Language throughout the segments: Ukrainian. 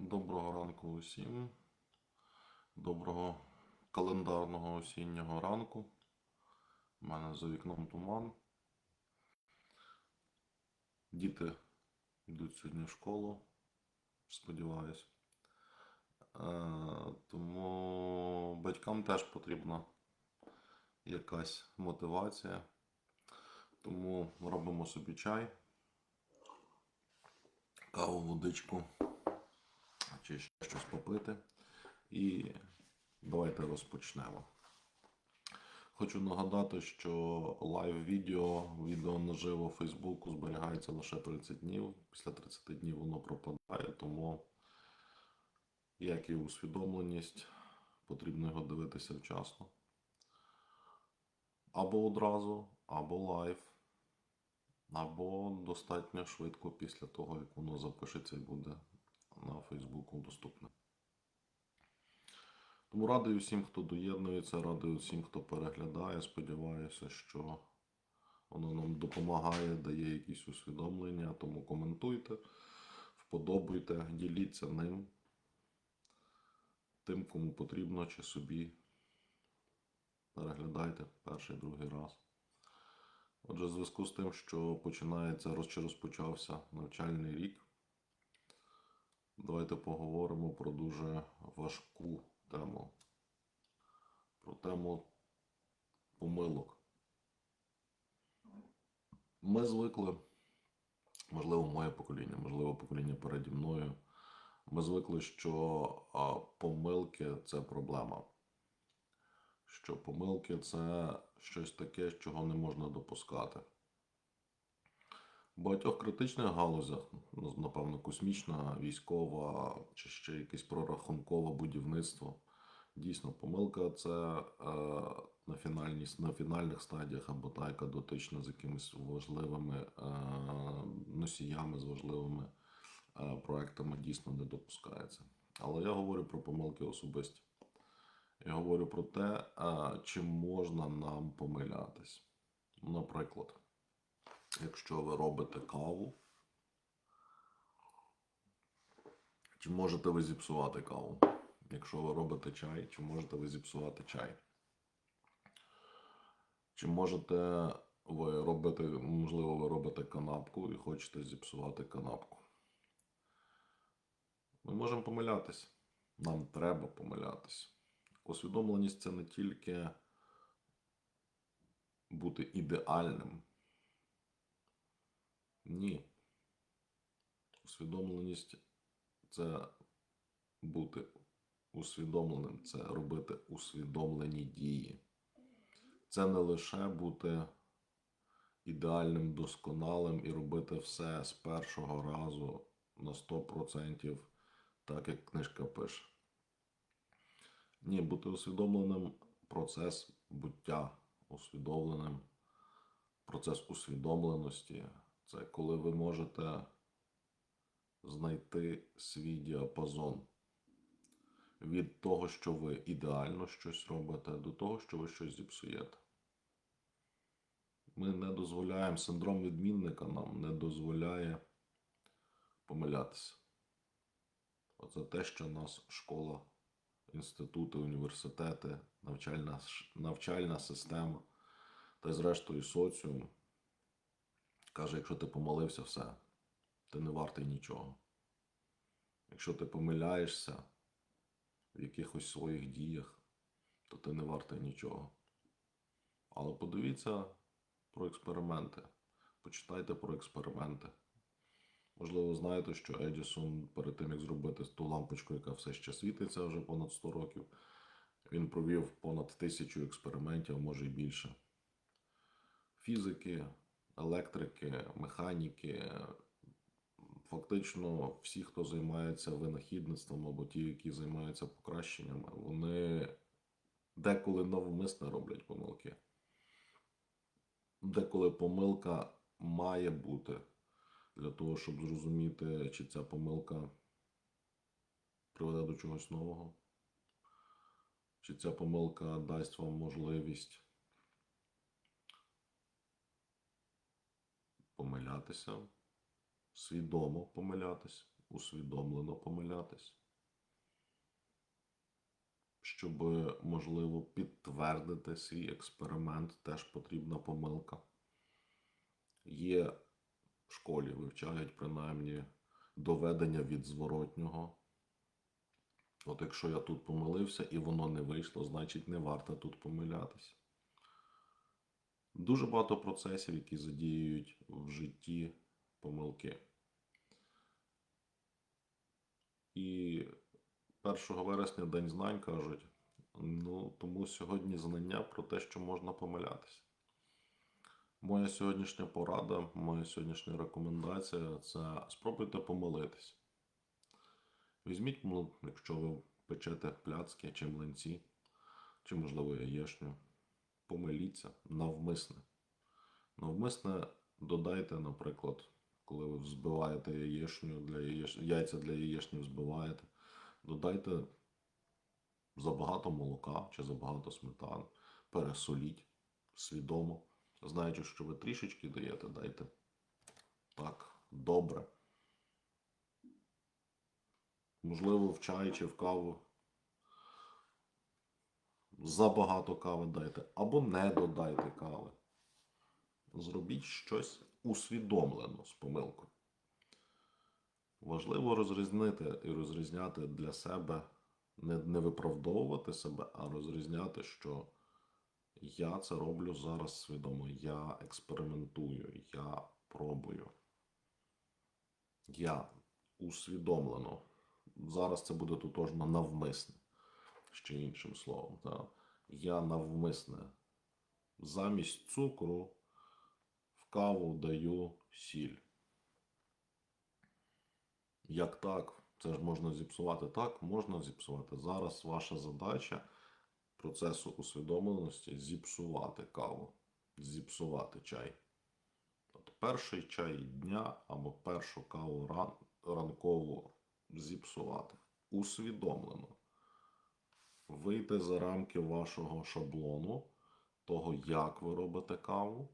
Доброго ранку усім. Доброго календарного осіннього ранку. У мене за вікном туман. Діти йдуть сьогодні в школу, сподіваюсь. Е, Тому батькам теж потрібна якась мотивація. Тому робимо собі чай, каву, водичку чи ще щось попити. І давайте розпочнемо. Хочу нагадати, що лайв-відео, відео наживо в Фейсбуку зберігається лише 30 днів. Після 30 днів воно пропадає, тому як і усвідомленість, потрібно його дивитися вчасно. Або одразу, або лайв, або достатньо швидко після того, як воно запишеться і буде на Фейсбуку доступне. Тому радий усім, хто доєднується, радий усім, хто переглядає. Сподіваюся, що воно нам допомагає, дає якісь усвідомлення. Тому коментуйте, вподобуйте, діліться ним тим, кому потрібно, чи собі. Переглядайте перший, другий раз. Отже, в зв'язку з тим, що починається чи розпочався навчальний рік, давайте поговоримо про дуже важку тему. Про тему помилок. Ми звикли, можливо, моє покоління, можливо, покоління переді мною. Ми звикли, що помилки це проблема. Що помилки це щось таке, чого не можна допускати. Багатьох критичних галузях, ну, напевно, космічна, військова чи ще якесь прорахункове будівництво. Дійсно, помилка це е, на, фінальні, на фінальних стадіях або та, яка дотична з якимись важливими е, носіями, з важливими е, проектами, дійсно не допускається. Але я говорю про помилки особисті. Я говорю про те, е, чи можна нам помилятись. Наприклад, якщо ви робите каву, чи можете ви зіпсувати каву? Якщо ви робите чай, чи можете ви зіпсувати чай? Чи можете ви робити, можливо, ви робите канапку і хочете зіпсувати канапку? Ми можемо помилятись. Нам треба помилятись. Усвідомленість це не тільки бути ідеальним. Ні. Усвідомленість це бути усвідомленим, це робити усвідомлені дії. Це не лише бути ідеальним, досконалим і робити все з першого разу на 100%, так як книжка пише. Ні, бути усвідомленим процес буття, усвідомленим процес усвідомленості. Це коли ви можете знайти свій діапазон від того, що ви ідеально щось робите, до того, що ви щось зіпсуєте. Ми не дозволяємо, синдром відмінника нам не дозволяє помилятися. Оце те, що нас школа, інститути, університети, навчальна, навчальна система та зрештою соціум каже, якщо ти помилився, все, ти не вартий нічого. Якщо ти помиляєшся в якихось своїх діях, то ти не вартий нічого. Але подивіться про експерименти. Почитайте про експерименти. Можливо, знаєте, що Едісон перед тим, як зробити ту лампочку, яка все ще світиться вже понад 100 років, він провів понад тисячу експериментів, може й більше. Фізики, електрики, механіки, фактично всі, хто займається винахідництвом або ті, які займаються покращеннями, вони деколи навмисно роблять помилки. Деколи помилка має бути для того, щоб зрозуміти, чи ця помилка приведе до чогось нового, чи ця помилка дасть вам можливість помилятися, свідомо помилятися усвідомлено помилятись, щоб, можливо, підтвердити свій експеримент, теж потрібна помилка. Є в школі, вивчають принаймні доведення від зворотнього. От якщо я тут помилився і воно не вийшло, значить не варто тут помилятися. Дуже багато процесів, які задіюють в житті помилки. І 1 вересня День знань кажуть, ну тому сьогодні знання про те, що можна помилятися. Моя сьогоднішня порада, моя сьогоднішня рекомендація це спробуйте помилитись. Візьміть, ну, якщо ви печете пляцки чи млинці, чи, можливо, яєшню, помиліться навмисне. Навмисне додайте, наприклад, коли ви взбиваєте яєшню для яєш... яйця для яєшні взбиваєте, додайте забагато молока чи забагато сметани, пересоліть свідомо. Знаючи, що ви трішечки даєте, дайте так добре. Можливо, в чай чи в каву. Забагато кави дайте або не додайте кави. Зробіть щось усвідомлено з помилкою. Важливо розрізнити і розрізняти для себе, не, не виправдовувати себе, а розрізняти, що я це роблю зараз свідомо. Я експериментую, я пробую. Я усвідомлено. Зараз це буде тотожно навмисне, ще іншим словом. Та? Я навмисне. Замість цукру в каву даю сіль. Як так? Це ж можна зіпсувати так, можна зіпсувати. Зараз ваша задача процесу усвідомленості зіпсувати каву, зіпсувати чай. От перший чай дня або першу каву ран, ранкову зіпсувати. Усвідомлено. Вийти за рамки вашого шаблону, того, як ви робите каву,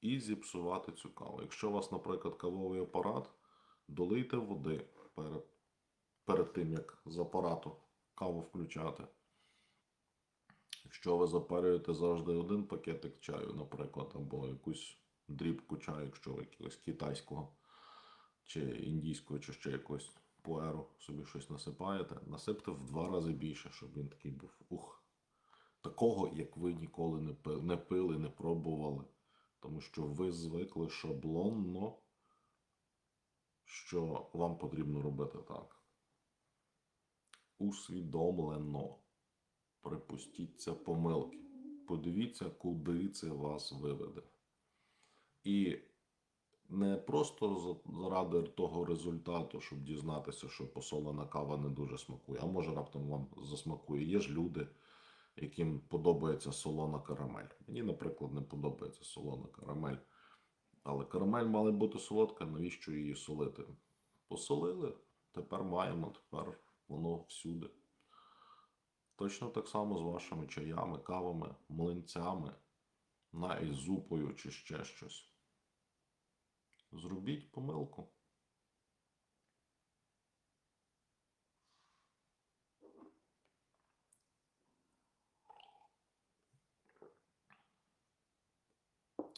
і зіпсувати цю каву. Якщо у вас, наприклад, кавовий апарат, долийте води перед, перед тим, як з апарату каву включати. Якщо ви запарюєте завжди один пакетик чаю, наприклад, або якусь дрібку чаю, якщо ви якогось китайського чи індійського, чи ще якогось пуеру собі щось насипаєте, насипте в два рази більше, щоб він такий був. Ух. Такого, як ви ніколи не пили, не пили, не пробували. Тому що ви звикли шаблонно, що вам потрібно робити так. Усвідомлено. Припустіться помилки. Подивіться, куди це вас виведе. І не просто заради того результату, щоб дізнатися, що посолена кава не дуже смакує, а може раптом вам засмакує. Є ж люди, яким подобається солона карамель. Мені, наприклад, не подобається солона карамель. Але карамель мала бути солодка, навіщо її солити? Посолили, тепер маємо, тепер воно всюди. Точно так само з вашими чаями, кавами, млинцями, навіть зупою чи ще щось. Зробіть помилку.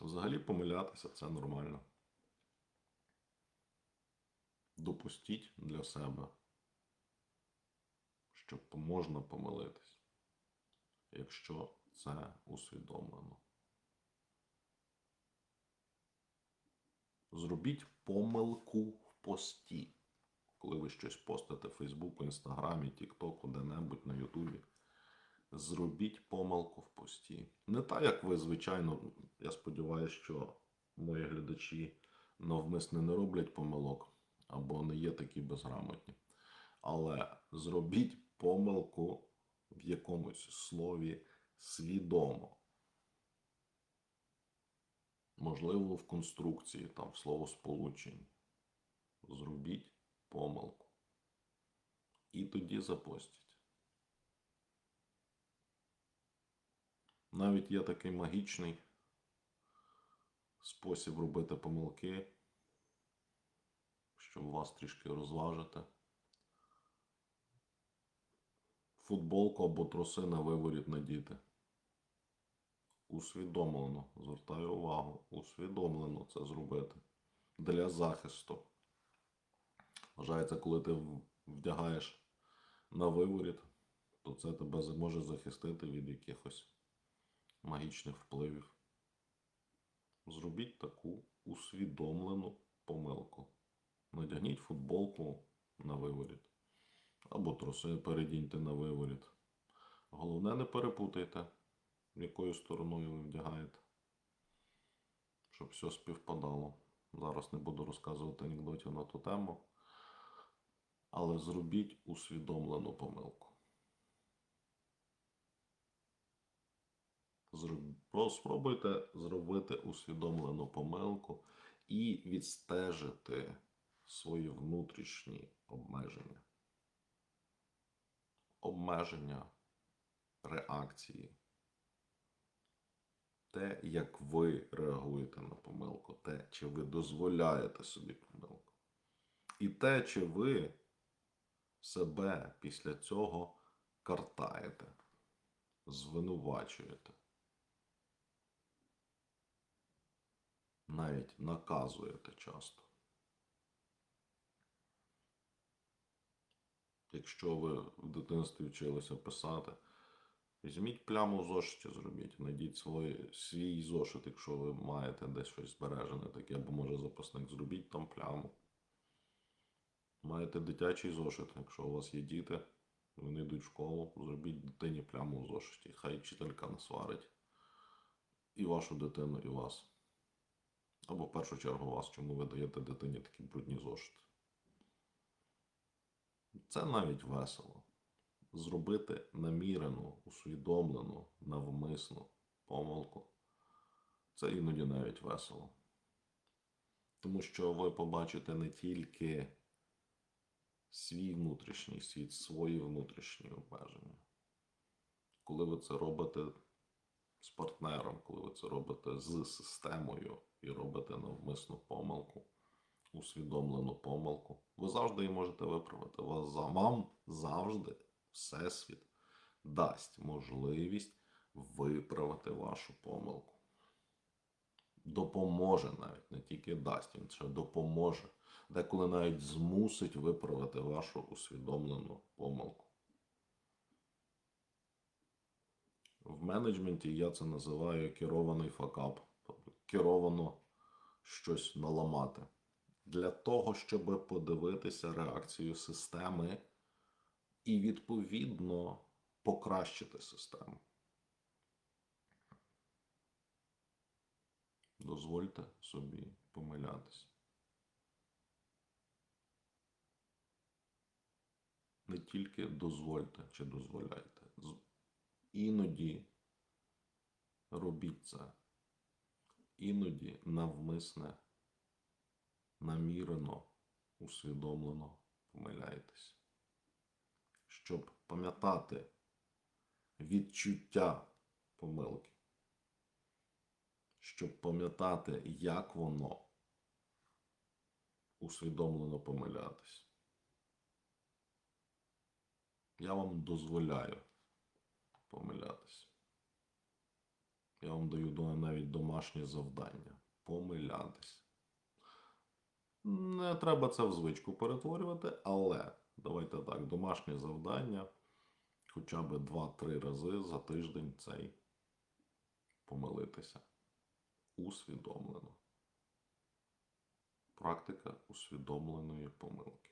Взагалі помилятися це нормально. Допустіть для себе, що можна помилитись, якщо це усвідомлено. Зробіть помилку в пості, коли ви щось постите в Фейсбуку, Інстаграмі, Тіктоку, де-небудь на Ютубі. Зробіть помилку в пості. Не так, як ви, звичайно, я сподіваюся, що мої глядачі навмисне не роблять помилок або не є такі безграмотні. Але зробіть помилку в якомусь слові свідомо. Можливо, в конструкції, там, в словосполученні. Зробіть помилку. І тоді запостіть. Навіть є такий магічний спосіб робити помилки, щоб вас трішки розважити. Футболку або труси на виворіт надіти. Усвідомлено, звертаю увагу, усвідомлено це зробити. Для захисту. Вважається, коли ти вдягаєш на виворіт, то це тебе може захистити від якихось магічних впливів. Зробіть таку усвідомлену помилку. Надягніть футболку на виворіт. Або труси передіньте на виворіт. Головне, не перепутайте, якою стороною ви вдягаєте. Щоб все співпадало. Зараз не буду розказувати анекдотів на ту тему. Але зробіть усвідомлену помилку. Спробуйте зробити усвідомлену помилку і відстежити свої внутрішні обмеження. Обмеження реакції. Те, як ви реагуєте на помилку, те, чи ви дозволяєте собі помилку. І те, чи ви себе після цього картаєте, звинувачуєте. Навіть наказуєте часто. Якщо ви в дитинстві вчилися писати, візьміть пляму в зошиті, зробіть, знайдіть свій, свій зошит, якщо ви маєте десь щось збережене таке, або може запасник, зробіть там пляму. Маєте дитячий зошит, якщо у вас є діти, вони йдуть в школу, зробіть дитині пляму в зошиті. Хай вчителька не сварить і вашу дитину, і вас. Або в першу чергу вас, чому ви даєте дитині такі брудні зошити. Це навіть весело. Зробити намірену, усвідомлену, навмисну помилку. Це іноді навіть весело. Тому що ви побачите не тільки свій внутрішній світ, свої внутрішні обмеження. Коли ви це робите з партнером, коли ви це робите з системою і робите навмисну помилку, усвідомлену помилку, ви завжди її можете виправити. Вас, вам завжди Всесвіт дасть можливість виправити вашу помилку. Допоможе навіть, не тільки дасть, він ще допоможе. Деколи навіть змусить виправити вашу усвідомлену помилку. В менеджменті я це називаю керований факап, тобто керовано щось наламати. Для того, щоб подивитися реакцію системи і відповідно покращити систему. Дозвольте собі помилятися. Не тільки дозвольте чи дозволяйте. Іноді робіть це. Іноді навмисне, намірено, усвідомлено помиляєтесь. Щоб пам'ятати відчуття помилки. Щоб пам'ятати, як воно усвідомлено помилятись. Я вам дозволяю помилятись. Я вам даю навіть домашнє завдання помилятись. Не треба це в звичку перетворювати, але давайте так, домашнє завдання хоча б 2-3 рази за тиждень цей помилитися. Усвідомлено. Практика усвідомленої помилки.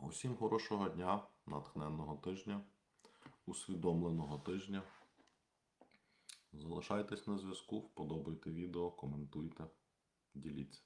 Усім хорошого дня, натхненного тижня, усвідомленого тижня. Залишайтесь на зв'язку, вподобайте відео, коментуйте, діліться.